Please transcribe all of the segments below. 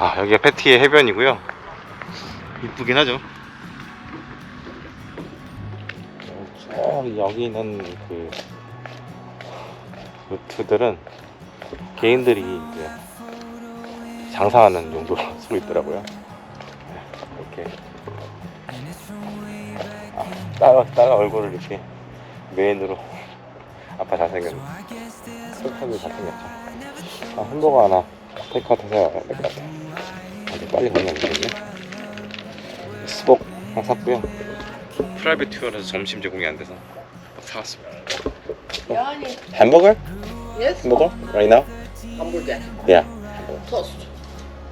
아 여기가 패티의 해변이고요. 이쁘긴 하죠. 저 여기 있는 그 요트들은 개인들이 이제 장사하는 용도로 쓰고 있더라고요. 네, 이렇게. 아, 딸, 딸 얼굴을 이렇게 메인으로 아빠 잘생겼네 솔직하게 잘생겼죠. 아, 햄버거 하나 테이크아웃 해서 야될 것 같아 아주 빨리 가면 되겠네 스복 하나 샀고요 프라이빗 튜어라서 점심 제공이 안 돼서 막 사왔습니다 Yani 햄버거? yes. 햄버거? Right now? Hamburger. Yeah Toast.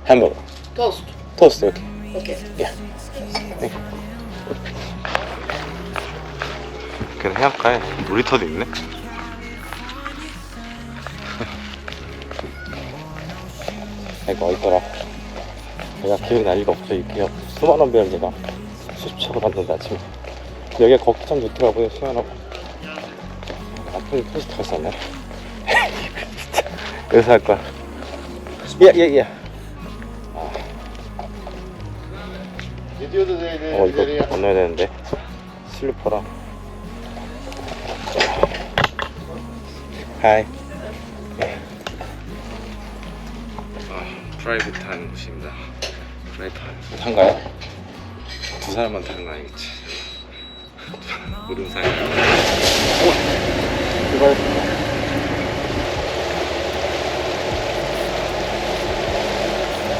햄버거 Toast. 토스트 이렇게 Okay. 그 해안가에 놀이터도 있네 이거 어딨더라. 내가 기억이 날 리가 없죠 이렇게 수많은 배를 제가 수십차로 봤는데 아침에 여기가 걷기 참 좋더라고요 시원하고 아픈 토스트가 있었네. 진짜 여기서 할 거야. 예예예 dedi. 어 이거 건너야 되는데. 슬리퍼랑. 하이 프라이빗한 곳입니다. 프라이빗 한가요? 두 사람만 타는 거 아니겠지. 모르는 사이 출발했습니다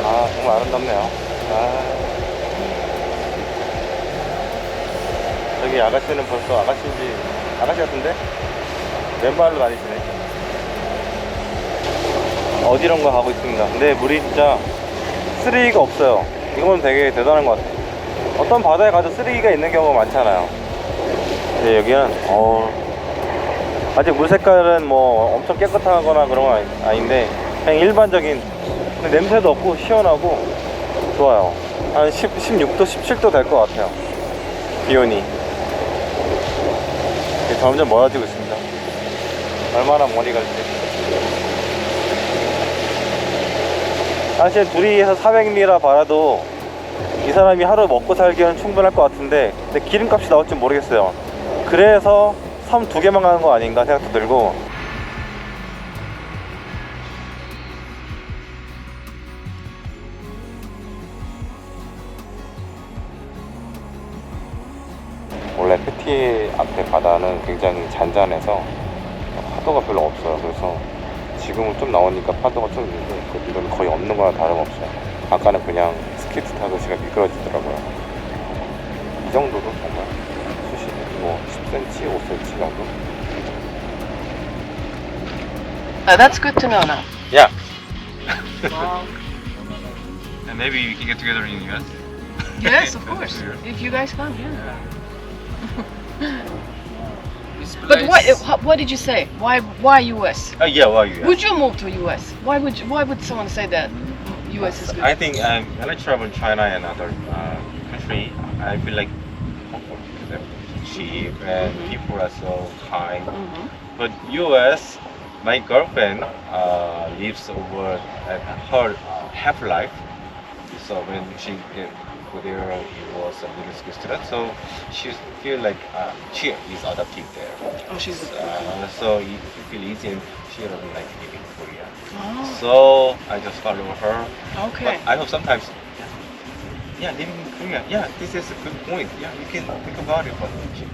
아 정말 아름답네요. 아. 저기 아가씨는 벌써 아가씨인지 아가씨 같은데? 맨발로 다니시네 어디론가 가고 있습니다. 근데 물이 진짜 쓰레기가 없어요. 이건 되게 대단한 것 같아요. 어떤 바다에 가도 쓰레기가 있는 경우가 많잖아요. 근데 여기는 어 아직 물 색깔은 뭐 엄청 깨끗하거나 그런 건 아닌데 그냥 일반적인 냄새도 없고 시원하고 좋아요. 한 10, 16도 17도 될 것 같아요. 기온이. 점점 멀어지고 있습니다. 얼마나 멀리 갈지. 사실 둘이서 400리라 받아도 이 사람이 하루 먹고 살기에는 충분할 것 같은데 근데 기름값이 나올지 모르겠어요. 그래서 섬 두 개만 가는 거 아닌가 생각도 들고 원래 페티 앞에 바다는 굉장히 잔잔해서 파도가 별로 없어요. 그래서 지금은 좀 나오니까 파도가 좀 있는데 그- 이건 거의 없는 거나 다름없어요. 아까는 그냥 스케이트 타듯이 미끄러지더라고요. 이 정도도 정말 수심 뭐 10cm, 5cm 정도? Uh, that's good to know now. Yeah. And maybe we can get together in US. yes, of course. If you guys come, yeah. This But what? What did you say? Why? Why U.S.? Uh, yeah, why you? Would you move to U.S.? Why would? You, why would someone say that U.S. is good? I think um, when I travel in China and other uh, country, I feel like comfort because cheap and people are so kind. Mhm. But US, my girlfriend uh, lives over at her half life. So when she there, it was a middle school student. So she feel like uh, she is adopted there. Oh, she's. Uh, so it feel easy and she doesn't like living in Korea. Oh, So I just follow her. okay. But I hope sometimes, yeah, living in Korea, yeah, this is a good point. Yeah, you can think about it, but she,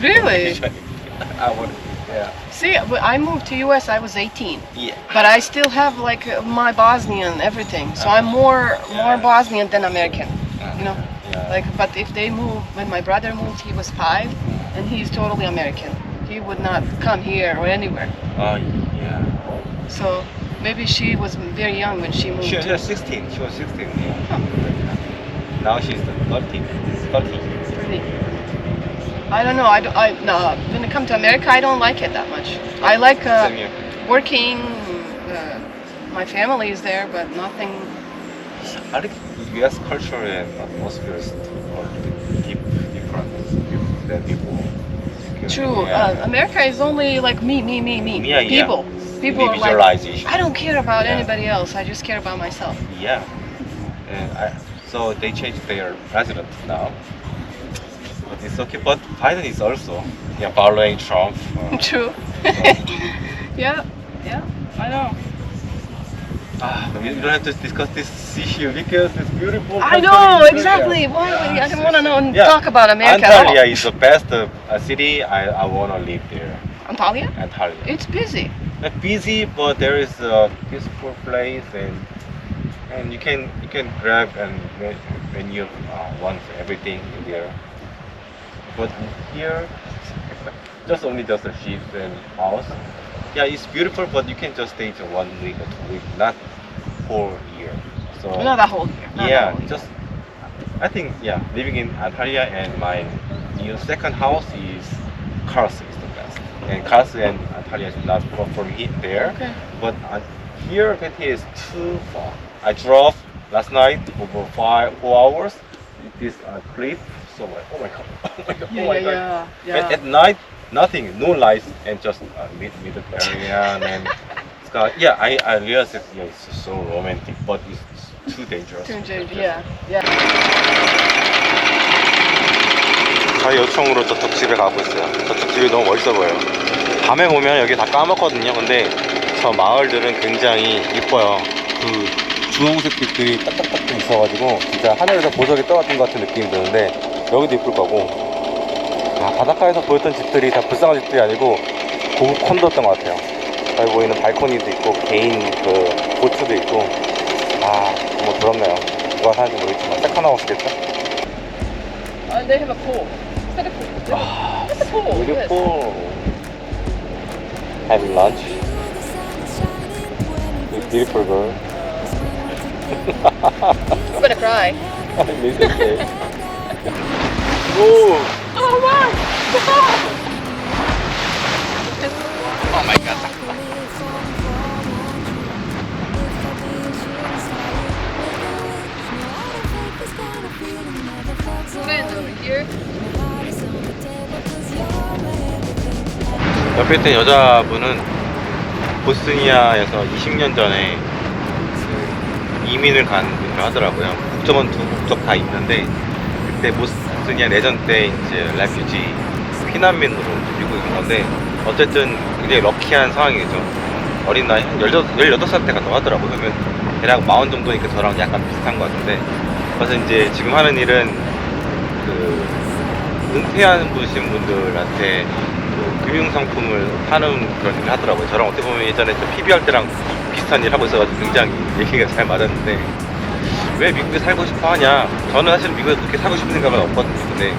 Really? I would, yeah, See, but I moved to U.S. I was 18, yeah. but I still have like my Bosnian everything. So I'm uh-huh. more more Bosnian than American. Uh-huh. You know, yeah. like. But if they move, when my brother moved, he was five, and he's totally American. He would not come here or anywhere. Oh, yeah. So maybe she was very young when she moved. She was 16. She was 16. Yeah. Now she's 30. 30. I don't know. I, don't- I no. When it comes to America, I don't like it that much. I like uh, Same here. working. Uh, my family is there, but nothing. I think US culture and atmosphere is are deep, different than people. True. Yeah. Uh, America is only like me, me, me, me. Yeah, yeah. People. People are like. I don't care about anybody else. I just care about myself. Yeah. And I, so they changed their president now. It's okay. But Biden is also yeah following Trump. Uh, True. yeah, yeah, I know. ah, we don't have to discuss this issue because it's beautiful. I know exactly. Why? would you- I don't want to know and Yeah. talk about America. Antalya is the best uh, uh, city. I, I want to live there. Antalya? Antalya. It's busy. Not busy, but there is a peaceful place and and you can you can grab and when, when you uh, want everything in there. But here, just only just a ship and house. Yeah, it's beautiful, but you can just stay for one week or two weeks, not whole year. So Not that whole year. not yeah, whole year. just I think yeah, living in Antalya and my new second house is Kars is the best. And Kars and Antalya is not far from he- there, Okay. but uh, here it is too far. I drove last night over five four hours. This uh, cliff, so like, oh my god, oh my god, Yeah, oh my yeah, god. yeah, yeah. And at night, nothing, no lights, and just uh, mid Mediterranean and sky. Yeah, I I realized that yeah, it's so romantic, but it's too dangerous. Too dangerous, Yeah, yeah. 저희 요청으로 저쪽 집에 가고 있어요. 저쪽 집이 너무 멋있어 보여요. 밤에 보면 여기 다 까맣거든요. 근데 저 마을들은 굉장히 이뻐요. 그 주홍색 빛들이 딱딱딱 있어가지고 진짜 하늘에서 보석이 떨어진 것 같은 느낌이 드는데 여기도 이쁠 거고 아, 바닷가에서 보였던 집들이 다 불쌍한 집들이 아니고 고급 콘도였던 것 같아요. 여기 보이는 발코니도 있고 개인 그 보트도 있고 아 정말 부럽네요. 누가 사는지 모르겠지만 세컨하우스겠죠? Uh, they have a pool. Is that a pool? Ah, It's a pool. yes. Beautiful. Having lunch. This beautiful girl. I'm gonna cry. Listen to it. Whoa! Oh my! Oh my god. 옆에 있던 여자분은 보스니아에서 20년 전에 그 이민을 간 분을 하더라고요. 국적은 두 국적 다 있는데 그 때 보스니아 내전 때 이제 레퓨지 피난민으로 밀고 있는 건데 어쨌든 굉장히 럭키한 상황이죠. 어린 나이 한 18, 18살 때 갔다고 하더라고요. 그러면 대략 40 정도니까 저랑 약간 비슷한 것 같은데 그래서 이제 지금 하는 일은 그 은퇴한 분이신 분들한테 그 금융상품을 파는 그런 일을 하더라고요. 저랑 어떻게 보면 예전에 저 PBR 때랑 비슷한 일 하고 있어가지고 굉장히 얘기가 잘 맞았는데 왜 미국에 살고 싶어 하냐? 저는 사실 미국에 그렇게 살고 싶은 생각은 없거든요. 근데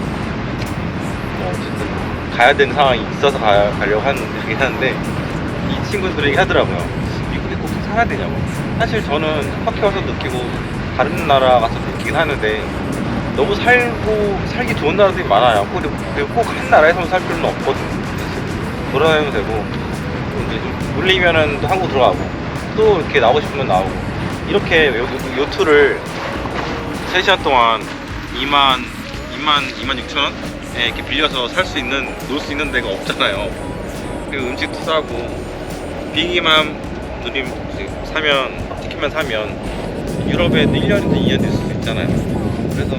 뭐 어쨌든 가야 되는 상황이 있어서 가, 가려고 하는 일이긴 하는데 이 친구들이 하더라고요. 미국에 꼭 살아야 되냐고. 사실 저는 학교 와서 느끼고 다른 나라 가서 느끼긴 하는데 너무 살고 살기 좋은 나라들이 많아요. 그리고 꼭한 나라에서만 살 필요는 없거든요. 돌아다니면 되고 또 이제 좀 물리면은 또 한국 들어가고 또 이렇게 나오고 싶으면 나오고 이렇게 요, 요, 요트를 3시간 동안 2만 2만 2만 6천 원에 이렇게 빌려서 살 수 있는 놀 수 있는 데가 없잖아요. 그리고 음식도 싸고 비행기만 누림 사면 티켓만 사면 유럽에 1년인지 2년 될 수도 있잖아요. 그래서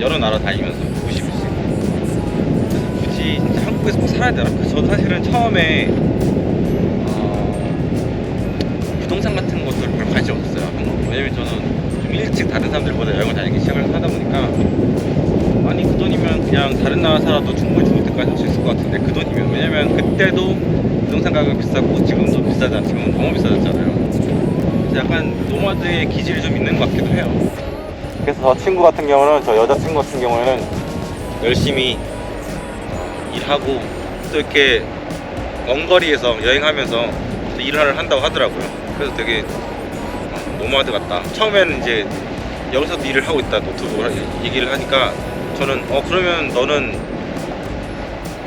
여러 나라 다니면서 보고 싶을 수 있고 그래서 굳이 한국에서 꼭 살아야 되나? 저도 사실은 처음에 어, 부동산 같은 것들 별로 관심 없어요. 왜냐면 저는 좀 일찍 다른 사람들보다 여행을 다니기 시작을 하다 보니까 아니 그 돈이면 그냥 다른 나라 살아도 충분히 좋을 때까지 할 수 있을 것 같은데 그 돈이면. 왜냐면 그때도 부동산 가격 비쌌고 지금도 비싸잖아. 지금은 너무 비싸졌잖아요. 약간 노마드의 기질이 좀 있는 것 같기도 해요. 그래서 저 친구 같은 경우는 저 여자친구 같은 경우에는 열심히 일하고 또 이렇게 먼 거리에서 여행하면서 또 일을 한다고 하더라고요 그래서 되게 어, 노마드 같다. 처음에는 이제 여기서도 일을 하고 있다 노트북을 하- 얘기를 하니까 저는 어 그러면 너는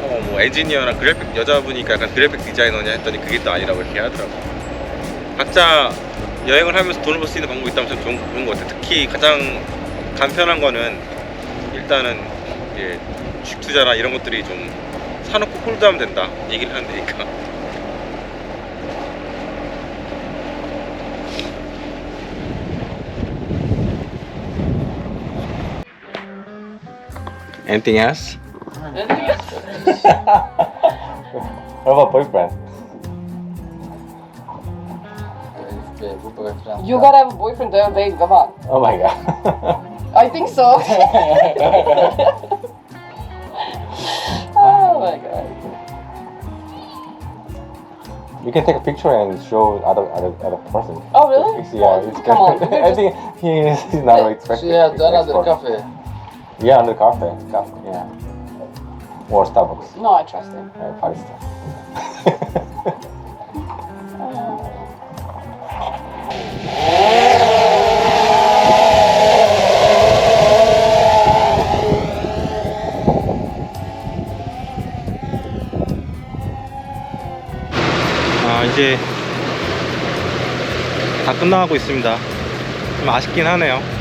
어 뭐 엔지니어나 그래픽 여자분이니까 약간 그래픽 디자이너냐 했더니 그게 또 아니라고 이렇게 하더라고 각자 여행을 하면서 돈을 벌 수 있는 방법이 있다면 참 좋은, 것 같아요. 특히 가장 간편한 거는 일단은 이제 주식 투자나 이런 것들이 좀 사놓고 홀드하면 된다. 얘기를 하는 데니까 Anything else? What about boyfriend? You gotta have a boyfriend there, babe. Come on. Oh my god. I think so. oh my god. you can take a picture and show other other, other person. Oh really? It's- yeah, it's Come on. I think he is he's not expecting. Yeah, had another export. Yeah, under cafe. Cafe, yeah. Or Starbucks. No, I trust him. Uh, barista. 아 이제 다 끝나가고 있습니다. 좀 아쉽긴 하네요.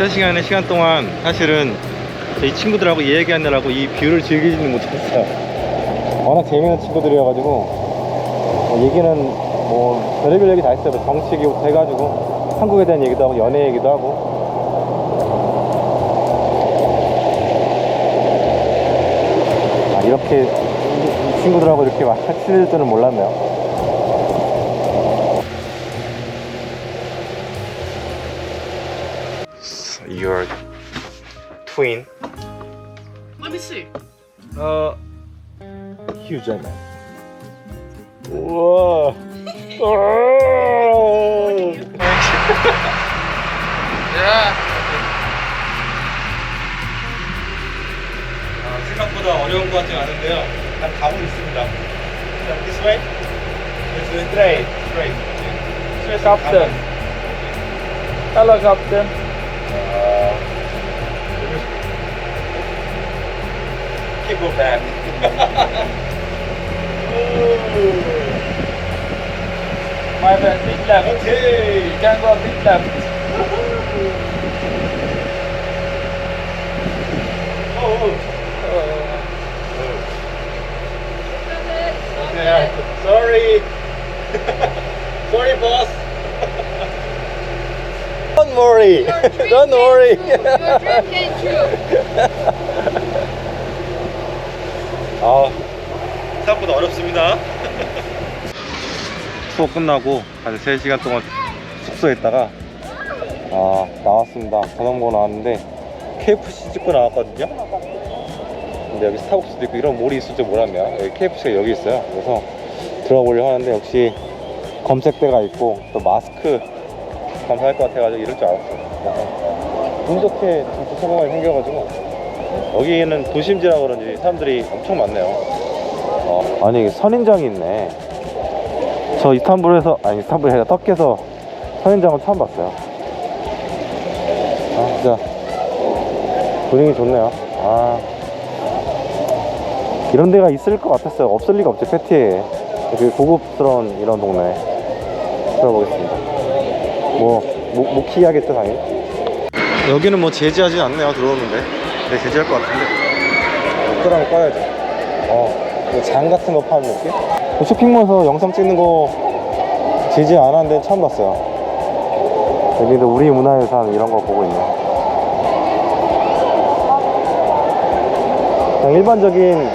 3시간의 시간 동안 사실은 이 친구들하고 얘기하느라고 이 뷰를 즐기지는 못했어요. 워낙 재미있는 친구들이어가지고 뭐 얘기는 뭐 별의별 얘기 다 했어요. 뭐 정치 얘기부터 해가지고 한국에 대한 얘기도 하고 연애 얘기도 하고 아, 이렇게 친구들하고 이렇게 막 친해질 줄은 몰랐네요. Your twin. Let me see. 어, 휴 잭맨. 우와. Yeah. 아, 생각보다 어려운 것 같지 않은데요. 난 가고 있습니다. 자, this way. This way. Straight. Straight. Straight. Captain. Hello, Captain. Keep go back. My friend, big left. Okay. You can go big left. Oh. Uh, Yeah. Sorry. Sorry, boss. Don't worry. Don't worry. 아, 생각보다 어렵습니다. 투어 끝나고 한 3시간 동안 숙소에 있다가 아, 나왔습니다. 저녁 먹으러 나왔는데 KFC 찍고 나왔거든요. 근데 여기 스타벅스도 있고 이런 몰이 있을 줄 몰랐네요. 여기 KFC가 여기 있어요. 그래서 들어가 보려고 하는데 역시 검색대가 있고 또 마스크 감사할 것 같아가지고 이럴 줄 알았어요. 약간 운 좋게 좀 도서관이 생겨가지고 여기는 도심지라 그런지 사람들이 엄청 많네요. 어, 아니 선인장이 있네. 저 이스탄불에서 아니 이스탄불이 아니라 터키에서 선인장을 처음 봤어요. 아 진짜 분위기 좋네요. 아 이런 데가 있을 것 같았어요. 없을 리가 없지 페티에 되게 고급스러운 이런 동네 들어보겠습니다. 뭐 모, 모키하겠죠 당연히. 여기는 뭐 제지하진 않네요 들어오는데. 네 제지할 것 같은데. 옷가랑 꺼야죠. 어, 뭐장 같은 거 파는 느낌? 뭐 쇼핑몰에서 영상 찍는 거 제지 안 하는 데 처음 봤어요. 여기도 우리 문화유산 이런 거 보고 있네. 그냥 일반적인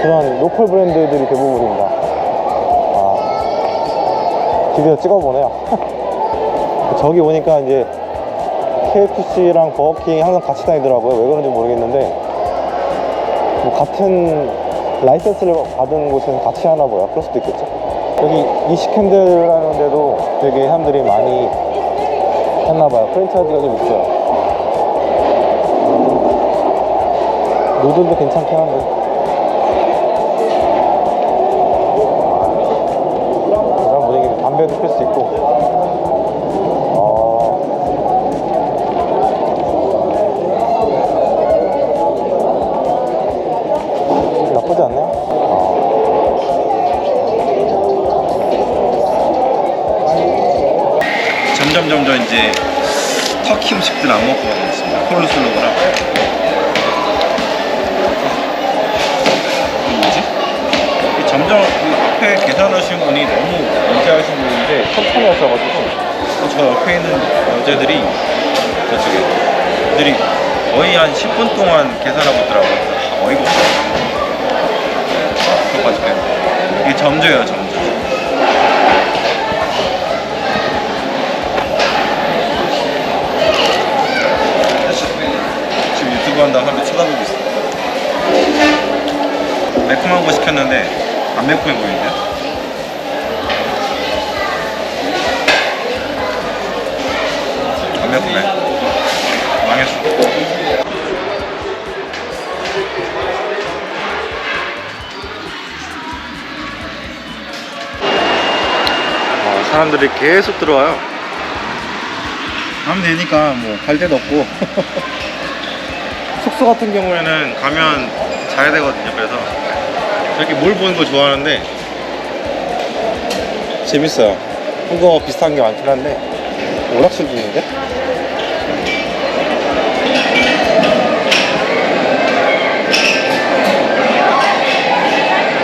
그런 로컬 브랜드들이 대부분입니다. 아, 드디어 찍어보네요. 저기 오니까 이제 KFC랑 버거킹 항상 같이 다니더라고요. 왜 그런지 모르겠는데, 뭐 같은 라이센스를 받은 곳에서 같이 하나 봐요. 그럴 수도 있겠죠. 여기 이시캔들라는 데도 되게 사람들이 많이 했나 봐요. 프랜차이즈가 좀 있어요. 노들도 괜찮긴 한데. 담배도 필수 여자들이 저쪽에 애들이 거의 한 10분 동안 계산하고 있더라고요. 어, 사람들이 계속 들어와요. 하면 되니까 뭐 갈 데도 없고 숙소 같은 경우에는 가면 자야 되거든요 그래서 이렇게 뭘 보는 거 좋아하는데 재밌어요. 한국어 비슷한 게 많긴 한데 오락실도 있는데?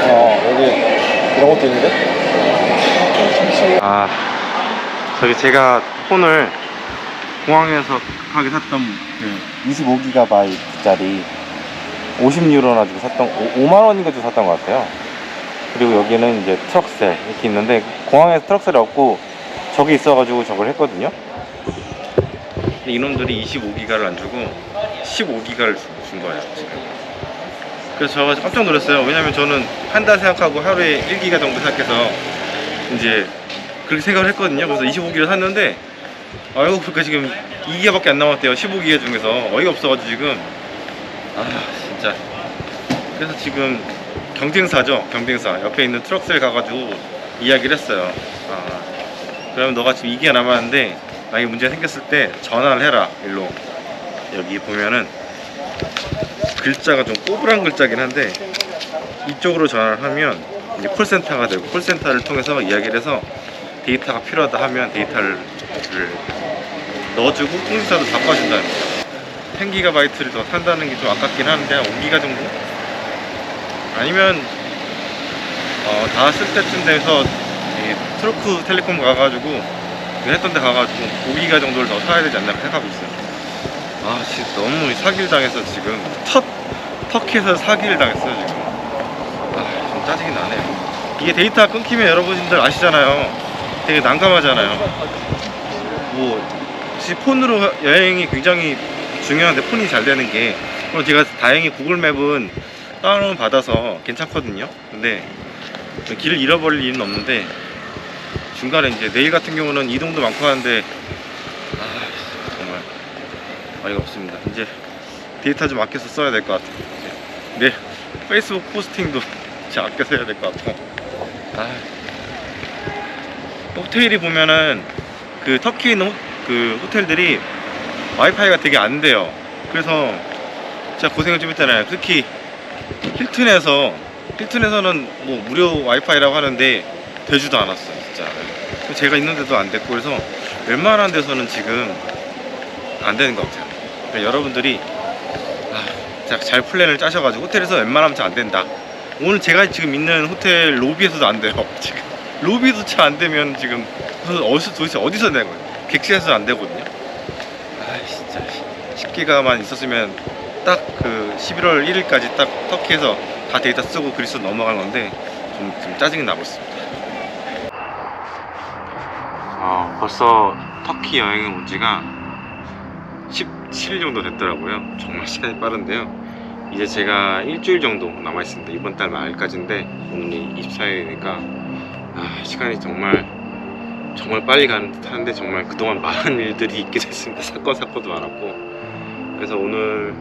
어 여기 이런 것도 있는데? 아 저기 제가 폰을 공항에서 하게 샀던 그 25GB짜리 50유로나 주고 샀던 5만 원인가 주고 샀던 것 같아요. 그리고 여기는 이제 트럭셀 이렇게 있는데 공항에서 트럭셀이 없고 저기 있어가지고 저걸 했거든요. 근데 이놈들이 25기가를 안 주고 15기가를 준 거예요 지금 그래서 저 깜짝 놀랐어요 왜냐면 저는 한 달 생각하고 하루에 1기가 정도 생각해서 이제 그렇게 생각을 했거든요. 그래서 25기를 샀는데 알고 보니까 지금 2기가밖에 안 남았대요. 15기가 중에서. 어이가 없어가지고 지금. 아 진짜. 그래서 지금 경쟁사죠. 경쟁사. 옆에 있는 트럭셀 가가지고 이야기를 했어요. 아 그러면 너가 지금 2기가 남았는데 만약에 문제가 생겼을 때 전화를 해라 일로. 여기 보면은 글자가 좀 꼬부란 글자긴 한데 이쪽으로 전화를 하면 이제 콜센터가 되고 콜센터를 통해서 이야기를 해서 데이터가 필요하다 하면 데이터를 넣어주고 통신사도 바꿔준다는 거예요 10기가바이트를 더 산다는 게 좀 아깝긴 하는데 한 5기가 정도? 아니면 어, 다 쓸 때쯤 돼서 이 트로크 텔레콤 가가지고 했던 데 가가지고 5기가 정도를 더 사야 되지 않나 생각하고 있어요. 아 진짜 너무 사기를 당해서 지금. 첫 터키에서 사기를 당했어요 지금. 아 좀 짜증이 나네요. 이게 데이터 끊기면 여러분들 아시잖아요 되게 난감하잖아요. 뭐 혹시 폰으로 여행이 굉장히 중요한데 폰이 잘 되는 게 그럼 제가 다행히 구글 맵은 다운 받아서 괜찮거든요. 근데 길을 잃어버릴 일은 없는데 중간에 이제 내일 같은 경우는 이동도 많고 하는데 아 정말 어이가 없습니다. 이제 데이터 좀 아껴서 써야 될 것 같아요. 내일 페이스북 포스팅도 진짜 아껴서 해야 될 것 같고. 아 호텔이 보면은 그 터키에 있는 호, 그 호텔들이 와이파이가 되게 안 돼요. 그래서 진짜 고생을 좀 했잖아요. 특히 힐튼에서 힐튼에서는 뭐 무료 와이파이라고 하는데 되지도 않았어요 진짜. 제가 있는데도 안 됐고 그래서 웬만한 데서는 지금 안 되는 것 같아요. 그러니까 여러분들이 아, 자, 잘 플랜을 짜셔가지고 호텔에서 웬만하면 잘 안 된다. 오늘 제가 지금 있는 호텔 로비에서도 안 돼요 지금 로비도 안 되면 지금 어디서 도대체 어디서 내는 거예요 객실에서 안 되거든요 아 진짜 10기가만 있었으면 딱 그 11월 1일까지 딱 터키에서 다 데이터 쓰고 그리스 넘어간 건데 좀, 좀 짜증이 나고 있습니다. 어, 벌써 터키 여행을 온 지가 17일 정도 됐더라고요. 정말 시간이 빠른데요. 이제 제가 일주일 정도 남아 있습니다. 이번 달 말까지인데 오늘이 24일이니까 아, 시간이 정말 정말 빨리 가는 듯한데 정말 그동안 많은 일들이 있게 됐습니다. 사건 사건도 많았고 그래서 오늘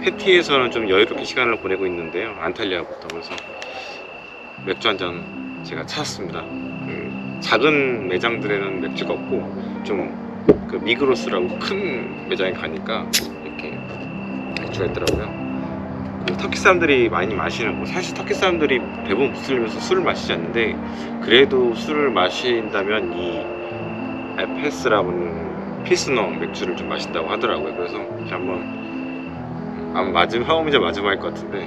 패티에서는 좀 여유롭게 시간을 보내고 있는데요. 안탈리아부터 그래서 맥주 한 잔 제가 찾았습니다. 그 작은 매장들에는 맥주가 없고 좀 그 미그로스라고 큰 매장에 가니까 이렇게 맥주가 있더라고요. 그 터키 사람들이 많이 마시는 거 사실 터키 사람들이 대부분 무슬림에서 술을 마시지 않는데 그래도 술을 마신다면 이 에페스라는 피스너 맥주를 좀 마신다고 하더라고요. 그래서 한번 아마 마지막 처음이자 마지막일 것 같은데.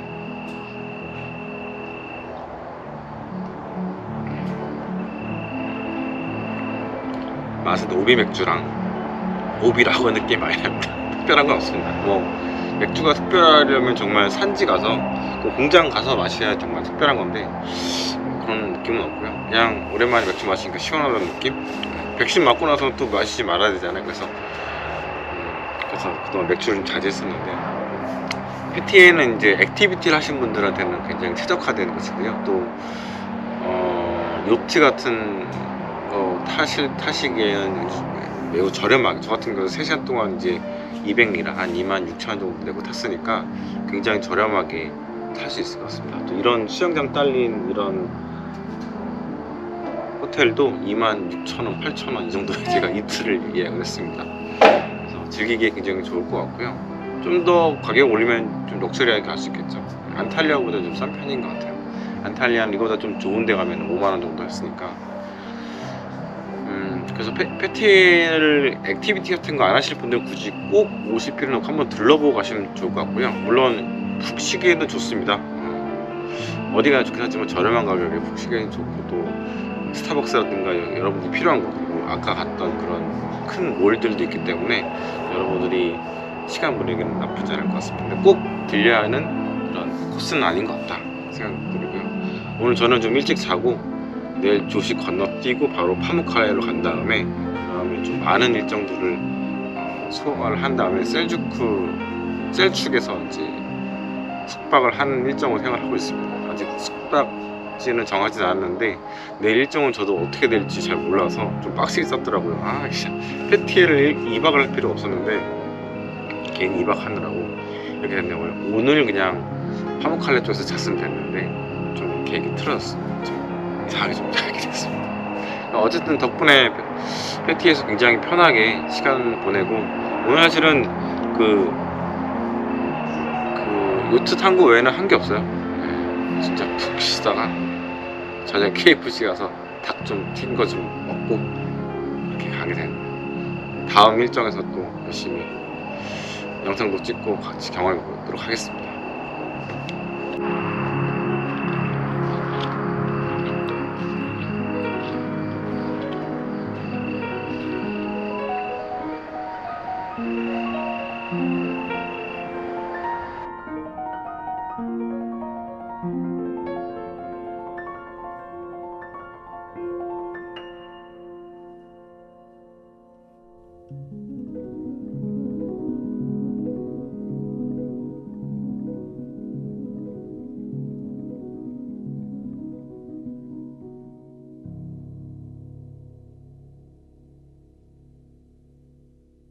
맛은 오비 맥주랑 오비라고 느낌이 많이 납니다. 특별한 건 없습니다. 뭐 맥주가 특별하려면 정말 산지 가서 그 공장 가서 마셔야 정말 특별한 건데 그런 느낌은 없고요. 그냥 오랜만에 맥주 마시니까 시원하다는 느낌? 백신 맞고 나서 또 마시지 말아야 되잖아요. 그래서 음, 그래서 그동안 맥주를 좀 자제했었는데 PTA는 이제 액티비티를 하신 분들한테는 굉장히 최적화된 곳이고요. 또 어, 요트 같은 거 타실 타시기에는 매우 저렴하게 저 같은 경우 3시간 동안 이제 200리라 한 2만 6천 원 정도 내고 탔으니까 굉장히 저렴하게 탈 수 있을 것 같습니다. 또 이런 수영장 딸린 이런 호텔도 2만 6천 원, 8천 원 이 정도에 제가 이틀을 예약을 했습니다. 그래서 즐기기에 굉장히 좋을 것 같고요. 좀 더 가격 올리면 좀 럭셔리하게 갈 수 있겠죠. 안탈리아보다 좀 싼 편인 것 같아요. 안탈리아는 이거보다 좀 좋은 데 가면 5만 원 정도 했으니까 음, 그래서 페, 페티를 액티비티 같은 거 안 하실 분들 굳이 꼭 오실 필요는 없고 한번 들러보고 가시면 좋을 것 같고요. 물론 푹 쉬기에는 좋습니다. 어, 어디 가나 좋긴 하지만 저렴한 가격에 푹 쉬기에는 좋고 또 스타벅스라든가 여- 여러분들이 필요한 거 그리고 아까 갔던 그런 큰 몰들도 있기 때문에 여러분들이 시간 보내기는 나쁘지 않을 것 같습니다. 꼭 들려야 하는 그런 코스는 아닌 것 같다 생각드리고요. 오늘 저는 좀 일찍 자고 내일 조식 건너뛰고 바로 파무카레로 간 다음에 그다음에 좀 많은 일정들을 어, 소화를 한 다음에 셀주크 셀축에서 이제 숙박을 하는 일정을 생각하고 있습니다. 아직 숙박지는 정하지 않았는데 내일 일정은 저도 어떻게 될지 잘 몰라서 좀 빡시게 썼더라고요. 아, 씨, 페티에를 2박을 할 필요 없었는데 괜히 2박 하느라고 이렇게 됐네요. 오늘 그냥 파무칼레 쪽에서 잤으면 됐는데 좀 계획이 틀어졌어요. 좀 이상하게 좀 자게 됐습니다. 어쨌든 덕분에 패티에서 굉장히 편하게 시간 보내고 오늘 사실은 그, 그 요트 탄거 외에는 한 게 없어요. 네, 진짜 푹 쉬다가 저녁 KFC 가서 닭 좀 튄 거 좀 먹고 이렇게 가게 된 다음 일정에서 또 열심히 영상도 찍고 같이 경험해 보도록 하겠습니다.